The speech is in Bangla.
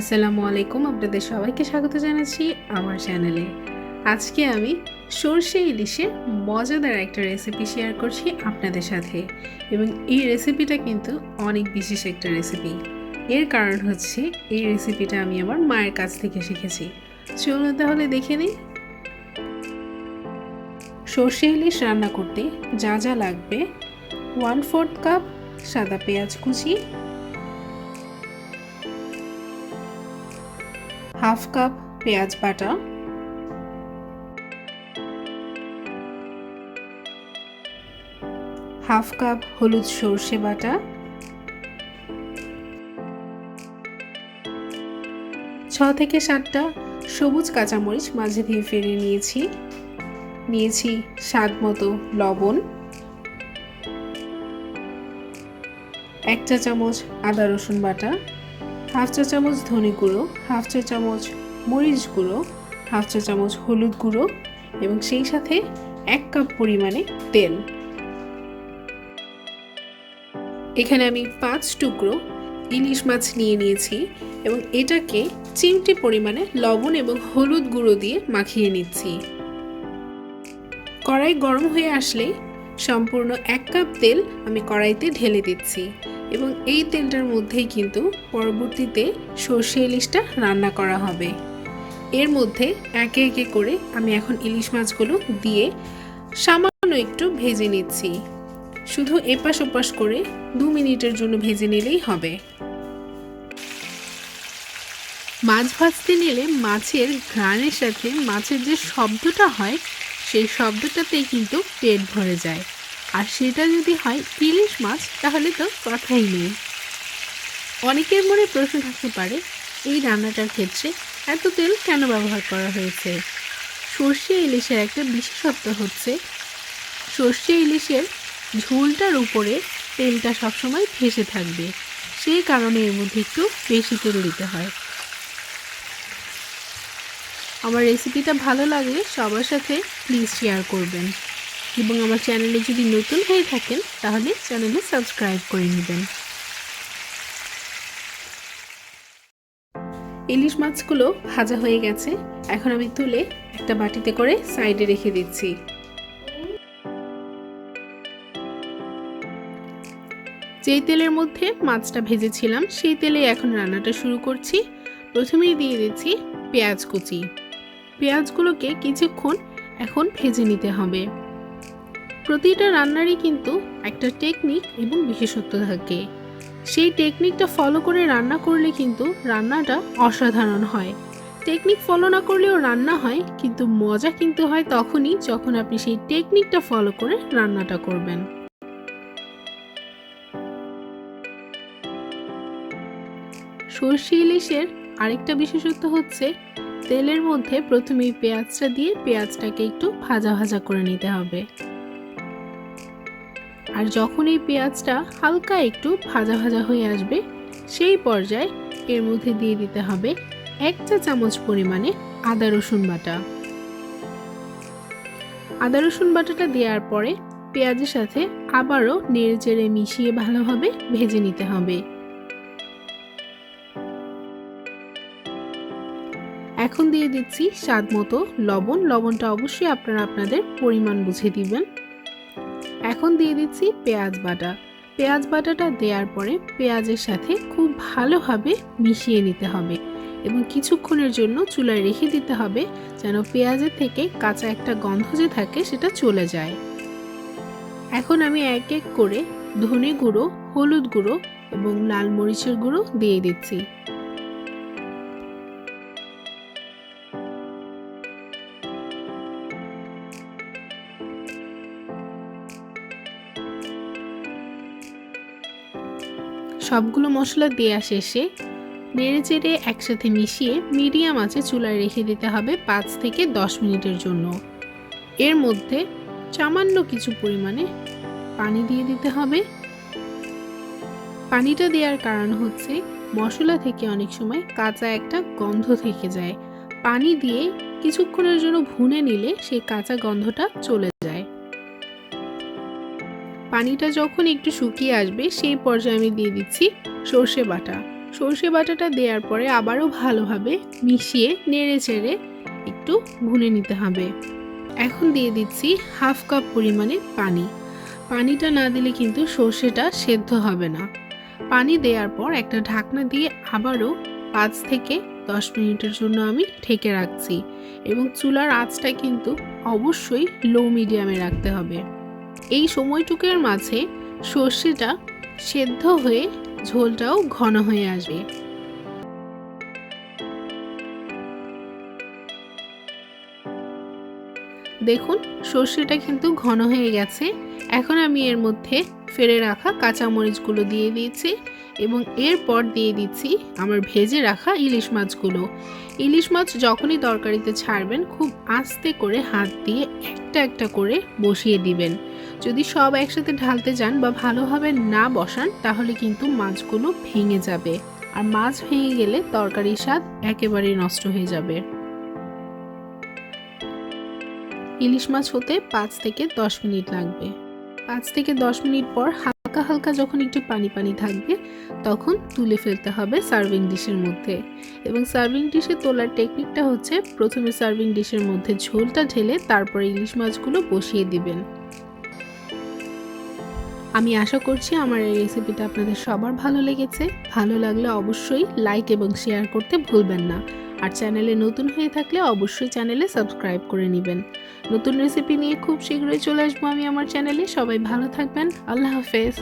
আসসালামু আলাইকুম আপনাদের সবাইকে স্বাগত জানাচ্ছি আমার চ্যানেলে। আজকে আমি সর্ষে ইলিশের মজাদার একটা রেসিপি শেয়ার করছি আপনাদের সাথে এবং এই রেসিপিটা কিন্তু অনেক বিশেষ একটা রেসিপি এর কারণ হচ্ছে এই রেসিপিটা আমি আমার মায়ের কাছ থেকে শিখেছি। চলুন তাহলে দেখে নিই। সর্ষে ইলিশ রান্না করতে যা যা লাগবে ওয়ান ফোর্থ কাপ সাদা পেঁয়াজ কুচি হাফ কাপ পেঁয়াজ বাটা। হাফ কাপ হলুদ সর্ষে বাটা। ছ থেকে সাতটা সবুজ কাঁচামরিচ মাঝে দিয়ে ফেলে নিয়েছি। নিয়েছি স্বাদ মতো লবণ। এক চা চামচ আদা রসুন বাটা। হাফ চা চামচ ধনে গুঁড়ো, হাফ চা চামচ মরিচ গুঁড়ো, হাফ চা চামচ হলুদ গুঁড়ো এবং সেই সাথে এক কাপ পরিমাণে তেল। এখানে আমি পাঁচ টুকরো ইলিশ মাছ নিয়ে নিয়েছি এবং এটাকে চিমটি পরিমাণে লবণ এবং হলুদ গুঁড়ো দিয়ে মাখিয়ে নিচ্ছি। কড়াই গরম হয়ে আসলে সম্পূর্ণ এক কাপ তেল আমি কড়াইতে ঢেলে দিচ্ছি। এবং এই তেলটার মধ্যেই কিন্তু পরবর্তীতে সর্ষে ইলিশটা রান্না করা হবে। এর মধ্যে একে একে করে আমি এখন ইলিশ মাছগুলো দিয়ে সামান্য একটু ভেজে নিচ্ছি। শুধু এপাশ ওপাশ করে দু মিনিটের জন্য ভেজে নিলেই হবে। মাছ ভাজতে নিলে মাছের ঘ্রাণের সাথে মাছের যে শব্দটা হয়, সেই শব্দটাতেই কিন্তু পেট ভরে যায়। আর সেটা যদি হয় ইলিশ মাছ, তাহলে তো কথাই নেই। অনেকের মনে প্রশ্ন থাকতে পারে, এই রান্নাটার ক্ষেত্রে এত তেল কেন ব্যবহার করা হয়েছে? সর্ষে ইলিশের একটা বিশেষত্ব হচ্ছে, সর্ষে ইলিশের ঝোলটার উপরে তেলটা সবসময় ভেসে থাকবে সেই কারণে এর মধ্যে একটু বেশি তেল দিতে হয়। আমার রেসিপিটা ভালো লাগলে সবার সাথে প্লিজ শেয়ার করবেন। এবং আমার চ্যানেলে যদি নতুন হয়ে থাকেন, তাহলে চ্যানেলে সাবস্ক্রাইব করে নেবেন। ইলিশ মাছগুলো ভাজা হয়ে গেছে। এখন আমি তুলে একটা বাটিতে করে সাইডে রেখে দিচ্ছি। যেই তেলের মধ্যে মাছটা ভেজেছিলাম, সেই তেলে এখন রান্নাটা শুরু করছি। প্রথমেই দিয়ে দিচ্ছি পেঁয়াজ কুচি। পেঁয়াজগুলোকে কিছুক্ষণ এখন ভেজে নিতে হবে। প্রতিটা রান্নারই কিন্তু একটা টেকনিক এবং বিশেষত্ব থাকে। সেই টেকনিকটা ফলো করে রান্না করলে কিন্তু রান্নাটা অসাধারণ হয়। টেকনিক ফলো না করলেও রান্না হয়, কিন্তু মজা কিন্তু হয় তখনই যখন আপনি সেই টেকনিকটা ফলো করে রান্নাটা করবেন। সর্ষে ইলিশের আরেকটা বিশেষত্ব হচ্ছে, তেলের মধ্যে প্রথমেই পেঁয়াজটা দিয়ে পেঁয়াজটাকে একটু ভাজা ভাজা করে নিতে হবে। আর যখন এই পেঁয়াজটা হালকা একটু ভাজা ভাজা হয়ে আসবে, সেই পর্যায়ে এর মধ্যে দিয়ে দিতে হবে এক চা চামচ পরিমাণে আদা রসুন বাটা। আদা রসুন বাটাটা দেওয়ার পরে পেঁয়াজের সাথে আবারও নেড়ে চেড়ে মিশিয়ে ভালোভাবে ভেজে নিতে হবে। এখন দিয়ে দিচ্ছি স্বাদ মতো লবণ। লবণটা অবশ্যই আপনারা আপনাদের পরিমাণ বুঝে দিবেন। এখন দিয়ে দিচ্ছি পেঁয়াজ বাটা। পেঁয়াজ বাটাটা দেওয়ার পরে পেঁয়াজের সাথে খুব ভালোভাবে মিশিয়ে নিতে হবে এবং কিছুক্ষণের জন্য চুলায় রেখে দিতে হবে যেন পেঁয়াজের থেকে কাঁচা একটা গন্ধ যে থাকে সেটা চলে যায়। এখন আমি এক এক করে ধনে গুঁড়ো, হলুদ গুঁড়ো এবং লাল মরিচের গুঁড়ো দিয়ে দিচ্ছি। সবগুলো মশলা দেওয়া শেষে নেড়ে চেড়ে একসাথে মিশিয়ে মিডিয়াম আঁচে চুলায় রেখে দিতে হবে পাঁচ থেকে দশ মিনিটের জন্য। এর মধ্যে সামান্য কিছু পরিমাণে পানি দিয়ে দিতে হবে। পানিটা দেওয়ার কারণ হচ্ছে মশলা থেকে অনেক সময় কাঁচা একটা গন্ধ থেকে যায়। পানি দিয়ে কিছুক্ষণের জন্য ভুনে নিলে সেই কাঁচা গন্ধটা চলে যায়। পানিটা যখন একটু শুকিয়ে আসবে, সেই পর্যায়ে আমি দিয়ে দিচ্ছি সর্ষে বাটা। সর্ষে বাটাটা দেওয়ার পরে আবারও ভালোভাবে মিশিয়ে নেড়ে চেড়ে একটু ভুনে নিতে হবে। এখন দিয়ে দিচ্ছি হাফ কাপ পরিমাণে পানি। পানিটা না দিলে কিন্তু সর্ষেটা সেদ্ধ হবে না। পানি দেওয়ার পর একটা ঢাকনা দিয়ে আবারও পাঁচ থেকে দশ মিনিটের জন্য আমি ঢেকে রাখছি এবং চুলার আঁচটা কিন্তু অবশ্যই লো মিডিয়ামে রাখতে হবে। এই সময়টুকের মাঝে সর্ষেটা সেদ্ধ হয়ে ঝোলটাও ঘন হয়ে আসবে। দেখুন, সর্ষেটা কিন্তু ঘন হয়ে গেছে। এখন আমি এর মধ্যে ফেলে রাখা কাঁচামরিচগুলো দিয়ে দিয়েছি এবং এরপর দিয়ে দিচ্ছি আমার ভেজে রাখা ইলিশ মাছগুলো। ইলিশ মাছ যখনই তরকারিতে ছাড়বেন খুব আস্তে করে হাত দিয়ে একটা একটা করে বসিয়ে দিবেন। যদি সব একসাথে ঢালতে যান বা ভালোভাবে না বসান, তাহলে কিন্তু মাছগুলো ভেঙে যাবে। আর মাছ ভেঙে গেলে তরকারির স্বাদ একেবারেই নষ্ট হয়ে যাবে। ইলিশ মাছ হতে পাঁচ থেকে দশ মিনিট লাগবে। পাঁচ থেকে দশ মিনিট পর হালকা হালকা যখন একটু পানি পানি থাকবে, তখন তুলে ফেলতে হবে সার্ভিং ডিশের মধ্যে। এবং সার্ভিং ডিশে তোলার টেকনিকটা হচ্ছে প্রথমে সার্ভিং ডিশের মধ্যে ঝোলটা ঢেলে তারপরে ইলিশ মাছগুলো বসিয়ে দিবেন। আমি আশা করছি আমার এই রেসিপিটা আপনাদের সবার ভালো লেগেছে। ভালো লাগলে অবশ্যই লাইক এবং শেয়ার করতে ভুলবেন না। আর চ্যানেলে নতুন হয়ে থাকলে অবশ্যই চ্যানেলে সাবস্ক্রাইব করে নেবেন। নতুন রেসিপি নিয়ে খুব শীঘ্রই চলে আসব আমি আমার চ্যানেলে। সবাই ভালো থাকবেন। আল্লাহ হাফেজ।